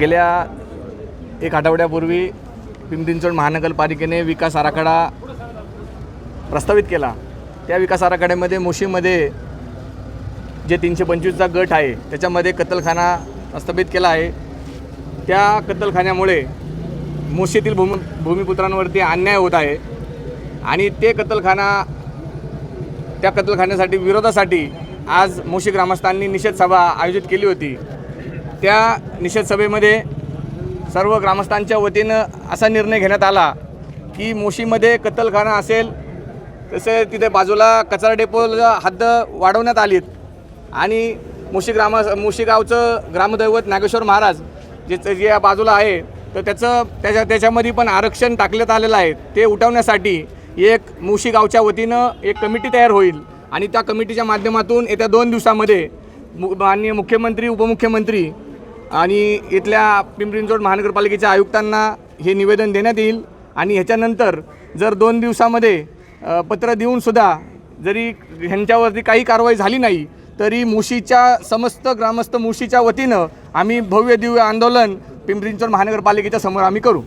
गेल्या एक आठवड्यापूर्वी पिंपरी चिंचवड महानगरपालिकेने विकास आराखडा प्रस्तावित केला. त्या विकास आराखड्यामध्ये मोशीमध्ये जे तीनशे पंचवीसचा गट आहे त्याच्यामध्ये कत्तलखाना प्रस्तावित केला आहे. त्या कत्तलखान्यामुळे मोशीतील भूम भूमिपुत्रांवरती अन्याय होत आहे आणि ते कत्तलखाना त्या कत्तलखान्यासाठी विरोधासाठी आज मोशी ग्रामस्थांनी निषेध सभा आयोजित केली होती. त्या निषेध सभेमध्ये सर्व ग्रामस्थांच्या वतीनं असा निर्णय घेण्यात आला की मोशीमध्ये कत्तलखाना असेल तसे तिथे बाजूला कचरा डेपोला हद्द वाढवण्यात आलीत. आणि मुशी ग्राम मोशी गावचं ग्रामदैवत नागेश्वर महाराज जे जे या बाजूला आहे तर त्याचं त्याच्या त्याच्यामध्ये पण आरक्षण टाकण्यात आलेलं आहे. ते उठवण्यासाठी एक मुशी गावच्या वतीनं एक कमिटी तयार होईल. आणि त्या कमिटीच्या माध्यमातून येत्या दोन दिवसामध्ये मु माननीय मुख्यमंत्री उपमुख्यमंत्री आणि इथल्या पिंपरी महानगरपालिकेच्या आयुक्तांना हे निवेदन देण्यात येईल. आणि ह्याच्यानंतर जर दोन दिवसामध्ये पत्र देऊनसुद्धा जरी ह्यांच्यावरती काही कारवाई झाली नाही तरी मुशीच्या समस्त ग्रामस्थ मुशीच्या वतीनं आम्ही भव्य दिव्य आंदोलन पिंपरी महानगरपालिकेच्या समोर आम्ही करू.